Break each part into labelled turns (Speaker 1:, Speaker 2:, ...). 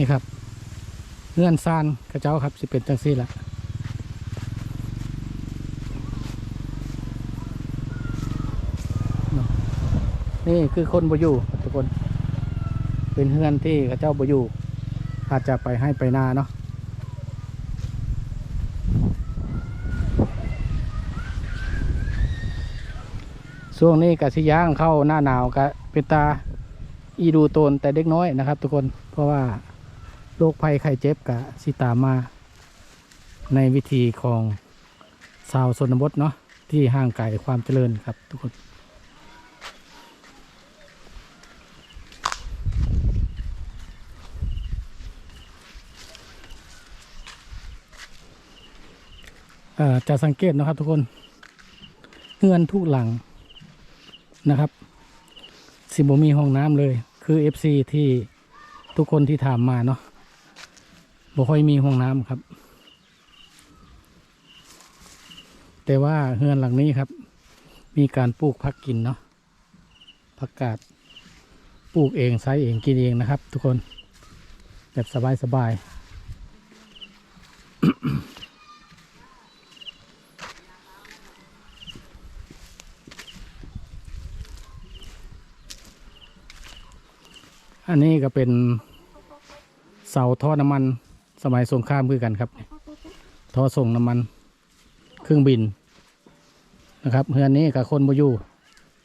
Speaker 1: นี่ครับเงื่อนซานกระเจ้าครับสิเป็นจังซี่ละนี่คือคนบ่อยู่ทุกคน เป็นเฮือนที่กระเจ้าบ่อยู่อาจจะไปให้ไปนาเนาะช่วงนี้กะสิย่างเข้าหน้าหนาวกะเป็นตาอีดูโตนแต่เด็กน้อยนะครับ ทุกคนเพราะว่า โรคภัยไข้เจ็บกะสิตามมา ในวิธีของชาวชนบทเนาะที่ห่างไกลความเจริญครับทุกคนจะสังเกตนะครับทุกคนเฮือนทุกหลังนะครับสิบมีห้องน้ำเลย คือ FC ที่ทุกคนที่ถามมาเนาะ บ่ค่อยมีห้องน้ำครับ แต่ว่าเฮือนหลังนี้ครับ มีการปลูกผักกินเนาะผักกาดปลูกเองใช้เองกินเองนะครับ ทุกคนแบบสบายๆอันนี้ก็เป็นเสาท่อน้ำมัน สมัยสงครามคือกันครับท่อส่งน้ำมัน เครื่องบินนะครับเฮือนนี้กับคนบอยู่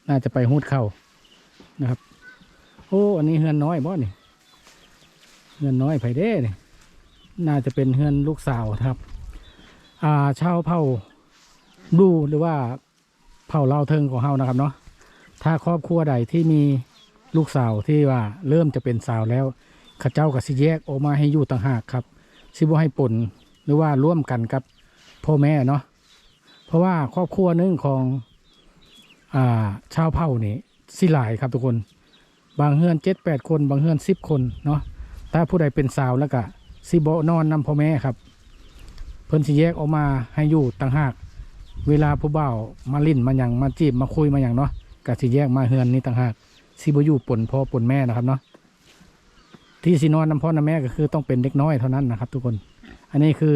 Speaker 1: น่าจะไปหูดเข้านะครับ โอ้อันนี้เฮือนน้อยบ่นี่เฮือนน้อยไผเด้นี่น่าจะเป็นเฮือนลูกสาวครับ อ่าชาวเผ่าบลูหรือว่าเผ่าลาวเทิงของเฮานะครับเนาะถ้าครอบครัวใดที่มีลูกสาวที่ว่าเริ่มจะเป็นสาวแล้วข้าเจ้าก็สิแยกออกมาให้อยู่ต่างหากครับ สิบ่ให้ปนหรือว่าร่วมกันกับพ่อแม่เนาะเพราะว่าครอบครัวนึงของอ่าชาวเผ่านี่สิหลายครับทุกคน บางเฮือนเจ็ดแปดคน บางเฮือนสิบคนเนาะถ้าผู้ใดเป็นสาวแล้วก็สิบนอนนำพ่อแม่ครับ เพิ่นสิแยกออกมาให้อยู่ต่างหาก เวลาผู้บ่าวมาลิ้นมาหยังมาจีบมาคุยมาหยังเนาะก็สิแยกมาเฮือนนี้ต่างหากสิบ่อยู่ปนพ่อปนแม่นะครับเนาะ ที่สินอนนำพ่อนำแม่ก็คือต้องเป็นเด็กน้อยเท่านั้นนะครับ ทุกคน อันนี้คือ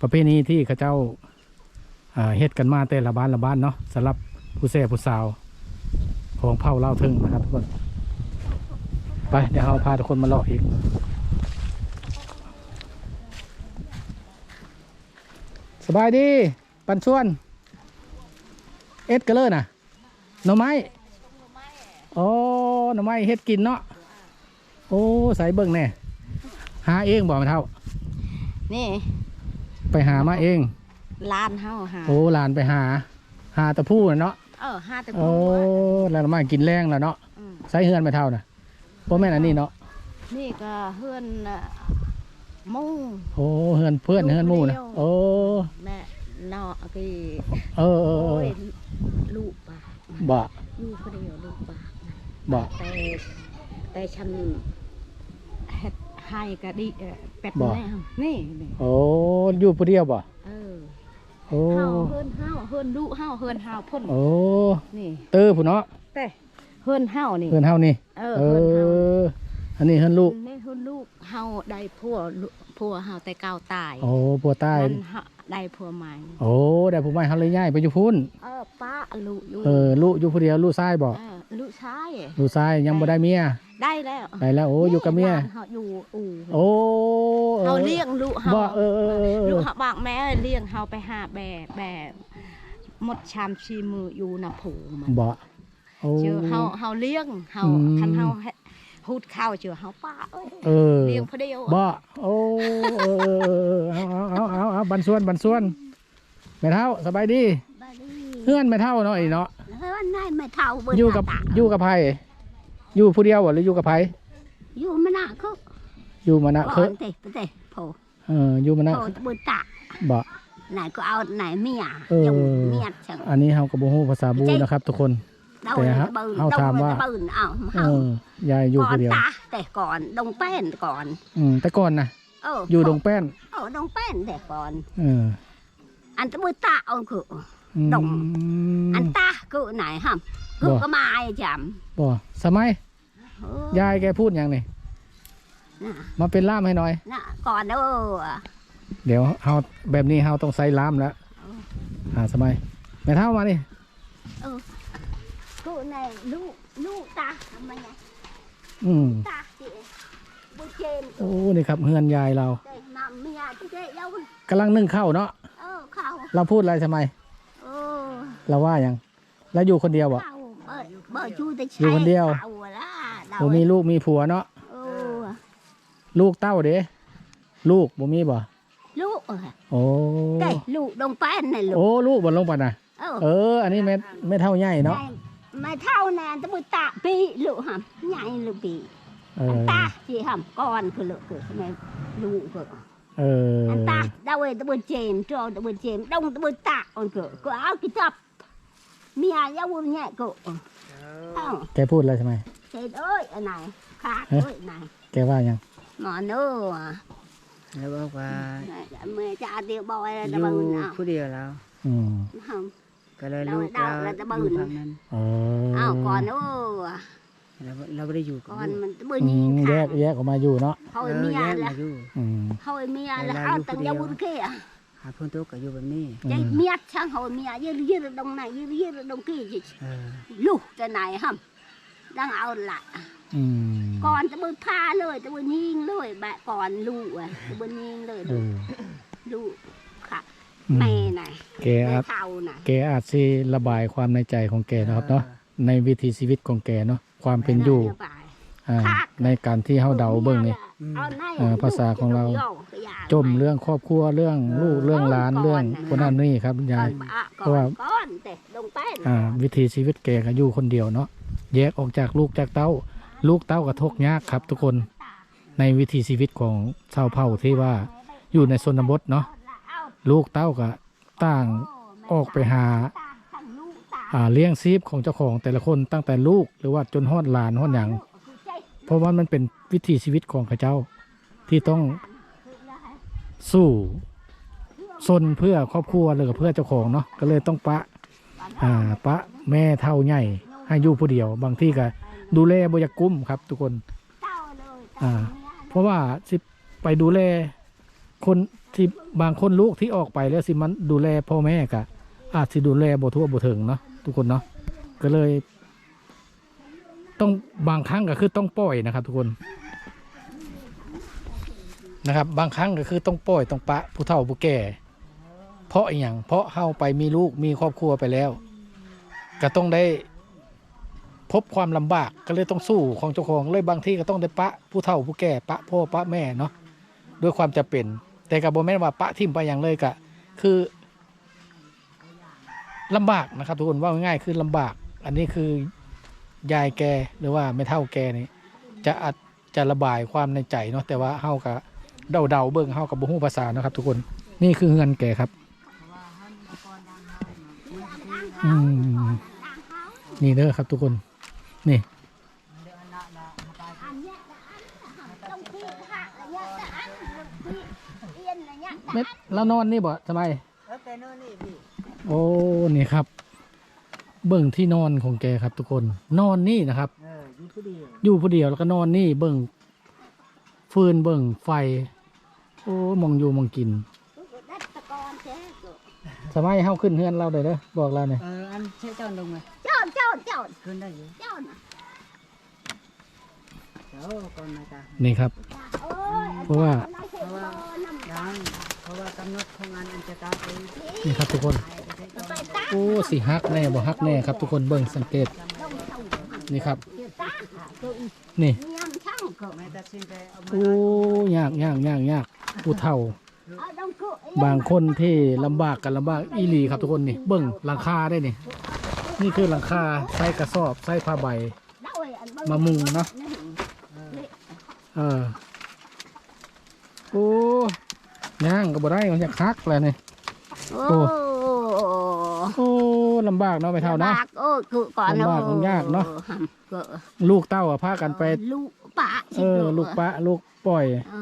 Speaker 1: ประเพณีที่เขาเจ้าอ่าเฮ็ดกันมาแต่ละบ้านละบ้านเนาะสำหรับผู้แส่ผู้สาวของเผ่าเล่าวทึงนะครับทุกคน ไปเดี๋ยวเราพาทุกคนมาเลาะอีก สบายดี ปันชวน เอ็ดกันเลยนะหน่อไม้โอ้หน่อไม้เฮ็ดกินเนาะ โอ้ใส่เบิ่งแน่หาเองบอกมาเท่า
Speaker 2: นี่
Speaker 1: ไปหามาเอง
Speaker 2: ลานเฮาหา
Speaker 1: โอ้หลานไปหา หาตะพูน่ะเนาะ
Speaker 2: เออหาแต่
Speaker 1: โอ้
Speaker 2: ผู้
Speaker 1: แล้วหน่อไม้กินแรงแล้วเนาะ
Speaker 2: อืม
Speaker 1: ใส่เฮือนไปเท่านะพ่แม่นอันนี้เนาะ
Speaker 2: นี่ก็เฮือนน่ะหมู่
Speaker 1: โอ้เฮือนเพื่อนเฮือนหมู่นะ
Speaker 2: ลูกเดียว
Speaker 1: โอ้
Speaker 2: แม่นอกี
Speaker 1: เออเออเอ
Speaker 2: โอ้
Speaker 1: อย
Speaker 2: ลูกปาก
Speaker 1: บะ
Speaker 2: ลูกคนเดียวลูกปาก
Speaker 1: บะ
Speaker 2: แต่แต่ฉัน เฮ็ดให้ก็ดีเอ่อเป็ด
Speaker 1: บ่
Speaker 2: แม่นี่นี่
Speaker 1: โอ้อยู่ผู้เดียวบ่
Speaker 2: เออ
Speaker 1: โอ้
Speaker 2: เฮาเฮือนเฮาเฮือนลูกเฮาเฮือนเฮาพ่น
Speaker 1: โอ้
Speaker 2: นี่
Speaker 1: เตอผู้เนาะ
Speaker 2: แต่เฮือนเฮานี่
Speaker 1: เฮือนเฮานี่
Speaker 2: เออ
Speaker 1: เอ
Speaker 2: เฮือนเฮา
Speaker 1: อ อันนี้เฮือนลูก
Speaker 2: นี่คือลูกเฮาได้ผัวลูกผัวเฮาแต่เก่าตาย
Speaker 1: โอ้ปัวใต้
Speaker 2: มันเฮาได้ผัวใหม่
Speaker 1: โอ้ได้ผู้ใหม่เฮาเลยย้ายไปอยู่พุ่น
Speaker 2: เออป้าลูกอยู่
Speaker 1: เออลูกอยู่ผู้เดียวลูกชายบ่
Speaker 2: เออลูกชาย
Speaker 1: ลูกชายยังบ่ได้เมีย
Speaker 2: ได้แล้ว
Speaker 1: ได้แล้วโอ้อยู่กับเมีย
Speaker 2: หลานเฮาอยู่อู่
Speaker 1: โอ้
Speaker 2: เฮาเลี้ยงลูกเฮา
Speaker 1: บ่เออเออเออเอ
Speaker 2: ลู
Speaker 1: อก
Speaker 2: เฮาบอกแม่เลี้ยงเฮาไปหาแบ่แบ่หมดชามชีมืออยู่น่ะผูมัน
Speaker 1: บ่โอ้
Speaker 2: เจอเฮาเฮาเลี้ยงเฮา
Speaker 1: อืม
Speaker 2: คันเฮาให้ฮูดข้าวเจอเฮาป้าเอ้ย
Speaker 1: เออ
Speaker 2: เลี้ยงผู้เดียว
Speaker 1: บ่โอ้เออเออเออเอาเอาเอาเอาเอาบันส่วนบันส่วนแม่เฒ่าสบายดี
Speaker 3: บาลี
Speaker 1: เฮือนแม่เฒ่าเนาะไอ้เนาะ
Speaker 3: เฮ้ยนายไม่เท่าเบิ่
Speaker 1: อยู่กับ
Speaker 3: ตา
Speaker 1: อยู่กับไผ อยู่ผู้เดียวบ่หรืออยู่กับไผ
Speaker 3: อยู่มานะเขา
Speaker 1: อยู่มานะ
Speaker 3: ก่
Speaker 1: เค
Speaker 3: อยนเตะไปเตะโผล่
Speaker 1: เอออยู่มานะ
Speaker 3: โผล่บุญตา
Speaker 1: บ่
Speaker 3: ไหนก็เอาไหนเมีย
Speaker 1: เออ
Speaker 3: ยังเมียจัง
Speaker 1: อันนี้เฮาก็บ่ฮู้ภาษาบูนะครับ ทุกคน
Speaker 3: เดา
Speaker 1: แต่
Speaker 3: เลย
Speaker 1: ฮะ
Speaker 3: เบิ่น
Speaker 1: เฮาถามว่า
Speaker 3: เบิ่นเอา
Speaker 1: เอ
Speaker 3: เฮา
Speaker 1: อยายอยู่
Speaker 3: ก่อ
Speaker 1: ผู้
Speaker 3: น
Speaker 1: เดียว
Speaker 3: ตาแต่ก่อนดงแป้นก่อน
Speaker 1: อืมแต่ก่อนนะ
Speaker 3: เออ
Speaker 1: อยู่ดงแป้น
Speaker 3: เออดงแป้นแต่ก่อน
Speaker 1: เออ
Speaker 3: อันตะบุญตาเอาคือ
Speaker 1: อืม
Speaker 3: ดงอันตาคือไหนฮะคือ
Speaker 1: บ่
Speaker 3: ก็มาไอ้จ
Speaker 1: บ่สมัยำ
Speaker 3: เออยา
Speaker 1: ยแกพูดหยังนี่
Speaker 3: น่ะ
Speaker 1: มาเป็นล่ามให้หน่อย
Speaker 3: น่ะก่อนเด้อ
Speaker 1: เดี๋ยวเฮาแบบนี้เฮาต้องใส่ล่ามแล้วอ่าสมัยแม่เท่ามานี่
Speaker 3: กู này lũ lũ ta mà nhà
Speaker 1: อืม
Speaker 3: ta chị bữa trên
Speaker 1: โอ้นี่ครับเฮือนยายเรา
Speaker 3: đây mà mẹ chứ thế đâu
Speaker 1: กำลังนึ่งข้าวเนาะ
Speaker 3: ờ khâu
Speaker 1: เราพูดอะไรทำไม
Speaker 3: ờ
Speaker 1: เราว่ายังเราอยู่คนเดียวบ่
Speaker 3: khâu bờ bờ chu thì
Speaker 1: Dù con đeo.
Speaker 3: Khâu rồi đó
Speaker 1: บ่
Speaker 3: đâu
Speaker 1: มีลูกมีผัวเนาะ
Speaker 3: ừ
Speaker 1: ลูกเต้าเด้ลูกบ่มีบ่
Speaker 3: lũ
Speaker 1: โอ้
Speaker 3: đây lũ đồng pan này
Speaker 1: โอ้
Speaker 3: lũ
Speaker 1: ลูกบ่ลงปะนะ
Speaker 3: ờ
Speaker 1: เออ อันนี้แม่แม่เท่าใหญ่เนาะ
Speaker 3: này mà thao nè tao bữa tạ pi lũ hầm nhảy lũ pi
Speaker 1: เออ
Speaker 3: ta chị hầm con cứ lũ cứ này lũ cứ
Speaker 1: เออ
Speaker 3: anh ta đâu ấy tao bữa trên cho tao bữa trên đông tao bữa tạ con cứ cứ áo cái tập mẹ giáo bữa nhẹ cứ không
Speaker 1: แกพูดอะไรทำไม
Speaker 3: thế ơi ở này khác
Speaker 1: Hả?
Speaker 3: ơi này
Speaker 1: แกว่ายัง
Speaker 3: mà nữa
Speaker 4: แล้วบอกว่า
Speaker 3: mẹ cha tiêu bòi
Speaker 4: อ
Speaker 3: là
Speaker 4: ยู่
Speaker 3: tao bừng nào
Speaker 4: ผู้เดียวแล้ว
Speaker 1: อืม
Speaker 3: không
Speaker 4: ก็เลยลูกเรา
Speaker 3: เราจะเบิ่ง
Speaker 4: อยู่ฝั่งนั้น
Speaker 1: เออ
Speaker 3: áo còn nữa
Speaker 4: เราเราไม่ได้อยู่กับ
Speaker 3: còn
Speaker 4: ลูก
Speaker 3: mình
Speaker 1: อื
Speaker 3: bữa
Speaker 1: ม
Speaker 3: nhìn
Speaker 1: แย
Speaker 3: khác
Speaker 1: กแยกออกมาอยู่เนาะ
Speaker 4: เอ
Speaker 3: thôi
Speaker 4: อ
Speaker 3: mẹ
Speaker 4: แยก
Speaker 3: là
Speaker 4: มาอยู่
Speaker 1: อืม
Speaker 3: thôi mẹ là
Speaker 4: Là
Speaker 3: áo
Speaker 4: vô
Speaker 3: tầng
Speaker 4: cái
Speaker 3: giáo
Speaker 4: điều.
Speaker 3: bữa kia
Speaker 4: หาเพื่อนตัวก็อยู่แบบนี้
Speaker 1: อื
Speaker 3: chạy
Speaker 1: ม
Speaker 3: miết sang hồi mẹ dư dư đông này dư dư đông kia gì
Speaker 4: เออ
Speaker 3: lúc cái này hầm đang áo lại
Speaker 1: อืม
Speaker 3: còn tao bữa pha เลยตะบนยิงเลยแบะก่อนลูกอะตะบนยิงเลย
Speaker 1: เออ
Speaker 3: ลูกค่ะ
Speaker 1: อืม
Speaker 3: แม่น่ะ
Speaker 1: แก
Speaker 3: แม่
Speaker 1: อาจ
Speaker 3: เท่าน่ะ
Speaker 1: แกอาจสิระบายความในใจของแกนะครับเนาะในวิถีชีวิตของแกเนาะความเป็นอยู่อ่าในการที่เฮาเดาเบิ่งนี่
Speaker 3: เอาไหน
Speaker 1: เออภาษาของเรา จมเรื่องครอบครัวเรื่องลูกเรื่องหลานเรื่องคนนั้นนี่ครับยายเพ
Speaker 3: เพ
Speaker 1: ราะ
Speaker 3: ราะ
Speaker 1: ว่า
Speaker 3: ว่าก้อนแต่ลงแป้น
Speaker 1: อ่าวิถีชีวิตแกก็อยู่คนเดียวเนาะแยกออกจากลูกจากเต้า ลูกเต้าก็ทุกข์ยากครับ ทุกคนในวิถีชีวิตของชาวเผ่าที่ว่าอยู่ในชนบทเนาะลูกเต้าก็ต่างออกไปหาอ่าเลี้ยงชีพของเจ้าของแต่ละคนตั้งแต่ลูกหรือว่าจนฮอดหลานฮอดหยัง เพราะว่ามันเป็นวิถีชีวิตของเขาเจ้าที่ต้องสู้ซนเพื่อครอบครัวหรือเพื่อเจ้าของเนาะก็เลยต้องปะอ่าปะแม่เท่าใหญ่ให้อยู่ผู้เดียว บางที่ก็ดูแลบยากกุ้มครับ ทุกคนอ่าเพราะว่าสิไปดูแลคนที่บางคนลูกที่ออกไปแล้วสิมันดูแลพ่อแม่กะอาจสิดูแลบ่ทั่วบ่ถึงเนาะทุกคนเนาะก็เลย ต้องบางครั้งก็คือต้องปล่อยนะครับ ทุกคนนะครับ บางครั้งก็คือต้องปล่อยต้องปะผู้เฒ่าผู้แก่ เพราะอย่างเพราะเฮาไปมีลูกมีครอบครัวไปแล้ว ก็ต้องได้พบความลำบากก็เลยต้องสู้ของเจ้าของเลยบางที่ก็ต้องได้ปะผู้เฒ่าผู้แก่ปะพ่อปะแม่เนาะด้วยความจะเป็น แต่กับโบแม่นว่าปะทิมไปอย่างเลยกะคือลำบากนะครับ ทุกคนว่าง่ายคือลำบาก อันนี้คือ ยายแกหรือว่าไม่เท่าแกนี่จะอาจจะระบายความในใจเนาะแต่ว่าเฮากับเดาเดาๆเบิ่งเฮากับบ่ฮู้ภาษานะครับ ทุกคนนี่คือเงินแกครับอืมนี่เด้อครับทุกคน นี่เม็ดแล้วนอนนี่บ่ทำไม
Speaker 4: แล้วแต่โน่นนี่พี่
Speaker 1: โอ้นี่ครับ เบิ่งที่นอนของแกครับ ทุกคนนอนนี่นะครับ
Speaker 4: เอออยู่ผู้เดียว
Speaker 1: อยู่ผู้เดียวแล้วก็นอนนี่เบิ่งฟืนเบิ่งไฟ โอ้มองอยู่มองกินสมัยเฮาขึ้นเฮือนเราได้เด้อบอกเราเนี่ย
Speaker 4: เอออันใช่เจ้าลงไหม
Speaker 3: chọn chọn chọn
Speaker 4: ขึ้นได้อยู่
Speaker 3: chọn
Speaker 4: เจ้าก่อนนะจ๊ะ
Speaker 1: นี่ครับ
Speaker 3: ôi
Speaker 1: เพราะว่า
Speaker 4: ยังเพราะว่า กำหนดของงานอันจะตาไป
Speaker 1: นี่ครับทุกคน โอ้สิฮักแน่บ่ฮักแน่ครับทุกคนเบิ่งสังเกต นี่ครับ นี่
Speaker 3: nhầm chăng cậu
Speaker 4: แม่ตัดสินใจเอามา
Speaker 1: โอ้ยากยากยากยากผู้เฒ่า
Speaker 3: ở đông cậu
Speaker 1: บางคนที่ลำบากกันลำบากอีหลีครับทุกคนนี่ เบิ่งหลังคาได้นี่ นี่คือหลังคาใส่กระสอบใส่ผ้าใบ
Speaker 3: đâu rồi anh bưng
Speaker 1: มามุงเนาะ เออ โอ้ ย่างก็บ่ได้มันจะคักแล้วนี่
Speaker 3: ô
Speaker 1: โอ้ลำบากเนาะไปเท่านะ
Speaker 3: bạc ôi cự còn
Speaker 1: Lông bạc cũng nhạc nó.
Speaker 3: cự
Speaker 1: ลูกเต้าอะพากันไป
Speaker 3: lụ bạ
Speaker 1: เออ ลูกปะลูกปล่อย
Speaker 3: Ờ.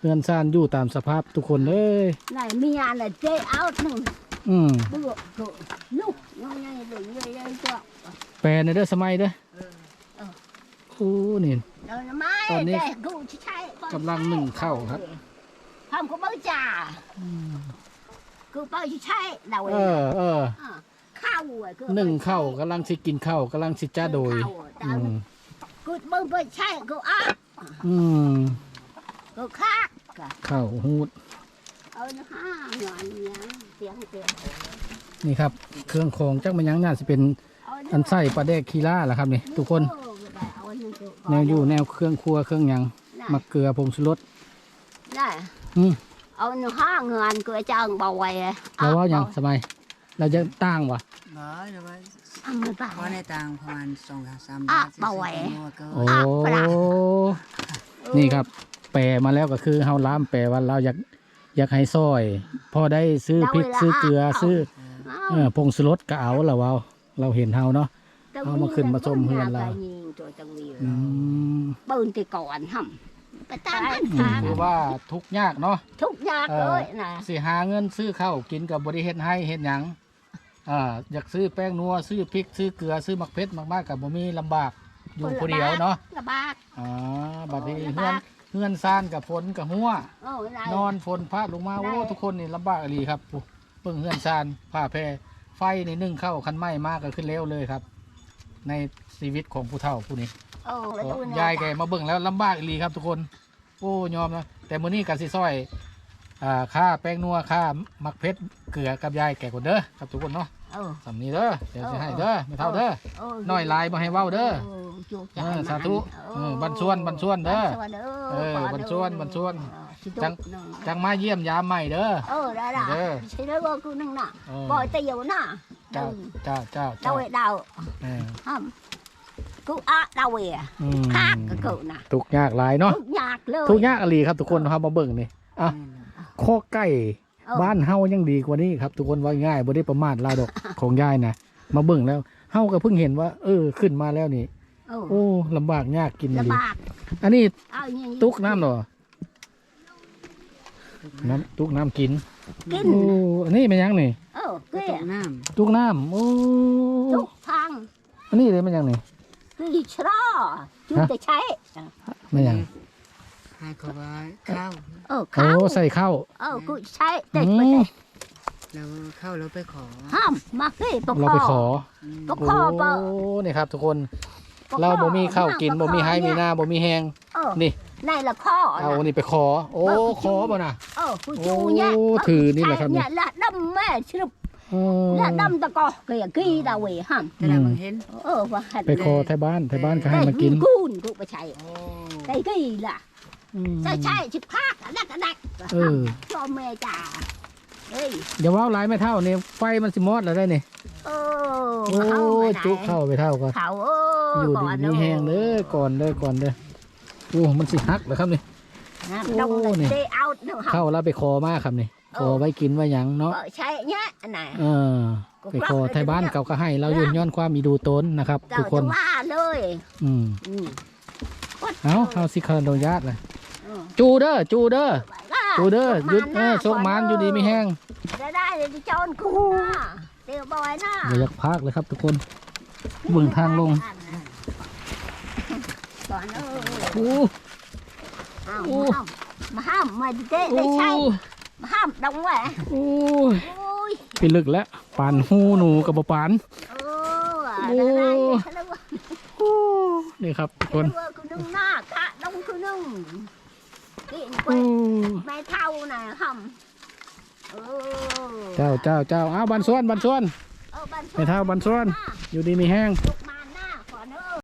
Speaker 1: เรือนซานอยู่ตามสภาพทุกคนเอ้ย
Speaker 3: này mía là chê áo nè
Speaker 1: อืม
Speaker 3: bự cự lụ nhau này đừng như đây cho
Speaker 1: แปลในเด้อสมัยเด้อโอ้นี่
Speaker 3: rồi là mai
Speaker 1: Còn đi.
Speaker 3: để cự chứ chạy có
Speaker 1: กำลังหนึ่งเข้าครับ
Speaker 3: không có bao trà cứ bao chứ chạy đầu
Speaker 1: เออเออ
Speaker 3: khâu rồi cứ
Speaker 1: หนึ่งเข้ากำลังสิกินข้าวกำลังสิจ้าโดยอืม
Speaker 3: cứ bao bao chạy cứ áp
Speaker 1: อืม
Speaker 3: cứ khác
Speaker 1: ข้าวหูด
Speaker 3: ơ nó ha nhọn nhá tiếng tiếng
Speaker 1: นี่ครับ เครื่องของจักมันยังน่าจะเป็นอันไส้ปลาแดกคีล่าแหละครับนี่ทุกคนแนวอยู่แนวเครื่องครัวเครื่องหยังมักเกลือผงชูรส
Speaker 3: này
Speaker 1: อืม
Speaker 3: ông nó ha ngàn cứ cho ông bầu quay
Speaker 1: แล้วว่าหยังสบายเราจะตั้งวะ
Speaker 4: บ่เดี๋ยวว่า
Speaker 3: ăn mới
Speaker 4: พอ
Speaker 3: bảo
Speaker 4: ในต่างประมาณ2 3
Speaker 3: อะ
Speaker 4: บาท
Speaker 3: บ่ไหว
Speaker 4: เกิ
Speaker 1: โอ้
Speaker 3: อะปลา
Speaker 1: นี่ครับ แปลมาแล้วก็คือเฮาล้ามแปลว่าเราอยากอยากให้ซอย พอได้ซื้อพริกซื้อเกลือซื้อเออผงชูรสก็เอาละเว้าเราเห็นเฮาเนาะ เอามาขึ้นมาชมเฮือนเราอื ม
Speaker 3: bơn thì còn hầm cái tam ăn
Speaker 1: อืมคือว่าทุกข์ยากเนาะ
Speaker 3: thúc nhạc
Speaker 1: Ờ.
Speaker 3: rồi nè
Speaker 1: สิหาเงินซื้อข้าวกินกับบริเฮ็ดให้เฮ็ดหยังอ่าอยากซื้อแป้งนัวซื้อพริกซื้อเกลือซื้อมักเพชรมากๆกับบ่มีลำบากอยู่ผู้เดียวเนาะ
Speaker 3: là bạc
Speaker 1: อ่าบัดนี้
Speaker 3: โอ้ลำ
Speaker 1: เฮือน
Speaker 3: บาก
Speaker 1: เฮือนซ่านกับฝนกับหัว
Speaker 3: Ồ, này
Speaker 1: นอนฝนพาดลงมา
Speaker 3: ได้
Speaker 1: โอ้ทุกคนนี่ลำบากอีหลีครับปุ๊เบิ่งเฮือนซ่านผ้าแพรไฟนี่นึ่งเข้าคันไหม้มากก็ขึ้นเร็วเลยครับ ในชีวิตของผู้เฒ่าผู้นี้
Speaker 3: Ồ, là tôi
Speaker 1: ยาย
Speaker 3: nè
Speaker 1: แกมาเบิ่งแล้วลำบากอีหลีครับทุกคน โอ้ยอมนะแต่มื้อนี้ก็สิซอยอ่าค่าแป้งนัวค่ามักเพชรเกลือกับยายแกคนเด้อครับทุกคนเนาะ
Speaker 3: Ừ
Speaker 1: สำนี้เด้อเดี๋ยวจะให้เด้อไม่เท่าเด้อ
Speaker 3: Ừ,
Speaker 1: น้อยลายบ่ให้เว้าเด้อ
Speaker 3: Ừ, chuột
Speaker 1: เอ
Speaker 3: chạy
Speaker 1: อ
Speaker 3: mà
Speaker 1: สา
Speaker 3: ăn.
Speaker 1: ธุ
Speaker 3: Ừ,
Speaker 1: เออบันส่วนบันส่วนเด้อ
Speaker 3: Ban xuân, ừ,
Speaker 1: Ừ,
Speaker 3: còn
Speaker 1: ban
Speaker 3: ừ,
Speaker 1: xuân,
Speaker 3: ừ.
Speaker 1: ban xuân.
Speaker 3: Ờ, chị
Speaker 1: Chẳng-
Speaker 3: chúc nè.
Speaker 1: จังมาเยี่ยมยามใหม่เด้อ
Speaker 3: Ừ, đó là
Speaker 1: Dạ.
Speaker 3: chị nói cô cứ nâng nè
Speaker 1: เออ
Speaker 3: bòi tiêu nè
Speaker 1: เจ้า
Speaker 3: Ừ,
Speaker 1: เจ้าเจ้าเจ้า
Speaker 3: đâu vậy đâu
Speaker 1: เออ
Speaker 3: không cứ á đâu vậy
Speaker 1: อืม
Speaker 3: khác cái cự nè
Speaker 1: ทุกข์ยากหลายเนาะ
Speaker 3: Thúc nhạc luôn
Speaker 1: ทุกข์ยากอีหลีครับ ทุกคนครับมาเบิ่งนี่อะข้อไก่
Speaker 3: Ừ.
Speaker 1: บ้านเฮายังดีกว่านี้ครับ ทุกคนว่าง่ายบ่ได้ประมาทลาดอกของยายนะมาเบิ่งแล้วเฮาก็เพิ่งเห็นว่า เออขึ้นมาแล้วนี่
Speaker 3: ừ
Speaker 1: โอ้ลำบากยากกิน
Speaker 3: là
Speaker 1: ดี
Speaker 3: bạc
Speaker 1: อันนี้
Speaker 3: Ờ, nhìn-
Speaker 1: ตุกน้ำเหรอน้ำตุกน้ำกิน
Speaker 3: kinh
Speaker 1: โอ้อันนี้เป็นหยังนี่
Speaker 3: ừ
Speaker 4: กระตุ
Speaker 3: kia
Speaker 4: กน้ำ
Speaker 1: ตุกน้ำโอ้
Speaker 3: chúc thang
Speaker 1: อันนี้เลยเป็นหยังนี่
Speaker 3: cái gì đó chú
Speaker 1: Hả?
Speaker 3: để cháy
Speaker 1: เป็นหยัง
Speaker 4: ให้เขาว่าข้าว
Speaker 3: ờ
Speaker 1: โอ้
Speaker 3: khao
Speaker 1: ใส่ข้าว
Speaker 3: ờ cứ cháy
Speaker 1: อื
Speaker 3: để
Speaker 1: ม
Speaker 3: bên đây
Speaker 4: แล้วเข้าเราไปขอ
Speaker 3: không mà cái bọc
Speaker 1: เราไปขอ
Speaker 4: อืม
Speaker 3: bọc
Speaker 1: โอ้
Speaker 3: kho bọc
Speaker 1: นี่ครับ ทุกคน
Speaker 3: bọc
Speaker 1: เราบ่
Speaker 3: kho,
Speaker 1: มีข้าว
Speaker 3: bọc
Speaker 1: กิน
Speaker 3: kho
Speaker 1: บ่มีให้มีห
Speaker 3: nha.
Speaker 1: น้าบ่มีแหง
Speaker 3: ờ
Speaker 1: นี่
Speaker 3: này là kho
Speaker 1: เอา
Speaker 3: nè.
Speaker 1: นี่ไปขอ โอ้
Speaker 3: เบิก
Speaker 1: ขอบ่น่ะ
Speaker 3: ờ cô
Speaker 1: Ô,
Speaker 3: chú nha Bọc
Speaker 1: thử đi là
Speaker 3: cháy
Speaker 1: khăn
Speaker 3: nha,
Speaker 1: này.
Speaker 3: là đâm mẹ chứ
Speaker 1: เออ
Speaker 3: là đâm ta co kìa kia đâu vậy hả
Speaker 4: แต่เราเห็น
Speaker 3: ờ và hẳn
Speaker 1: ไปขอไทยบ้านไทยบ้านก็ให้มากิน
Speaker 3: cun cũng phải cháy
Speaker 4: โอ้
Speaker 3: đây kia là
Speaker 1: อืม
Speaker 3: cháy cháy chip khác đắt đắt
Speaker 1: เออ
Speaker 3: cho mẹ trả đây
Speaker 1: อย่าว่าหลายไม่เท่านี่ไฟมันสิมอดแล้วได้นี่
Speaker 3: ờ
Speaker 1: โอ้
Speaker 3: không
Speaker 1: จุเข้าไปเท่าก็
Speaker 3: khảo
Speaker 1: อยู่ดีมีแหงเด้อก่อนเด้อก่อนเด้อโอ้มันสิฮักเหรอครับนี่
Speaker 3: đông
Speaker 1: Ô,
Speaker 3: là
Speaker 1: này.
Speaker 3: đi out nữa
Speaker 1: เข้า
Speaker 3: không
Speaker 1: แล้วไปขอมาครับนี่ ขอไว้กินไว้หยังเนาะ
Speaker 3: vợ cháy nhá này
Speaker 1: เออไปขอไทยบ้านเขาก็ให้ เราอยู่ย้อนความมีดูตนนะครับทุก
Speaker 3: tao
Speaker 1: คน
Speaker 3: cho ba เลย
Speaker 1: อืม
Speaker 3: ừ.
Speaker 1: เอาเอาสิขออนุญาตเลย
Speaker 3: ừ.
Speaker 1: จูเด้อจูเด้อ
Speaker 3: Đó,
Speaker 1: จูเด้อ
Speaker 3: chúc
Speaker 1: หยุด
Speaker 3: man
Speaker 1: เออ
Speaker 3: nha,
Speaker 1: โชค
Speaker 3: còn
Speaker 1: มาน
Speaker 3: đâu.
Speaker 1: อยู่ดีไม่แห้ง
Speaker 3: ra đây để đi cho con cu tiêu bòi nó
Speaker 1: อย่าอยากพากเลยครับทุกคนเบิ่งทางลง
Speaker 3: còn ơi
Speaker 1: โอ้
Speaker 3: không
Speaker 1: Ô.
Speaker 3: không mà không mà cái
Speaker 1: โอ้
Speaker 3: để say mà không đông quá
Speaker 1: โอ้ย
Speaker 3: ôi
Speaker 1: ไปลึกแล้วปานหูหนูกับบ่ปาน
Speaker 3: ô
Speaker 1: Ô.
Speaker 3: ra đây cái nó
Speaker 1: โอ้นี่ครับทุกคน
Speaker 3: cái cứ nung na cả đông cứ nung cái
Speaker 1: โอ้
Speaker 3: quay mày thâu nè không ừ
Speaker 1: เจ้าเจ้าเจ้าอ้าวบันส่วนบันส่วน
Speaker 3: ờ ban
Speaker 1: ไปเท่าบันส่วน อยู่ดีมีแห้ง
Speaker 3: chúc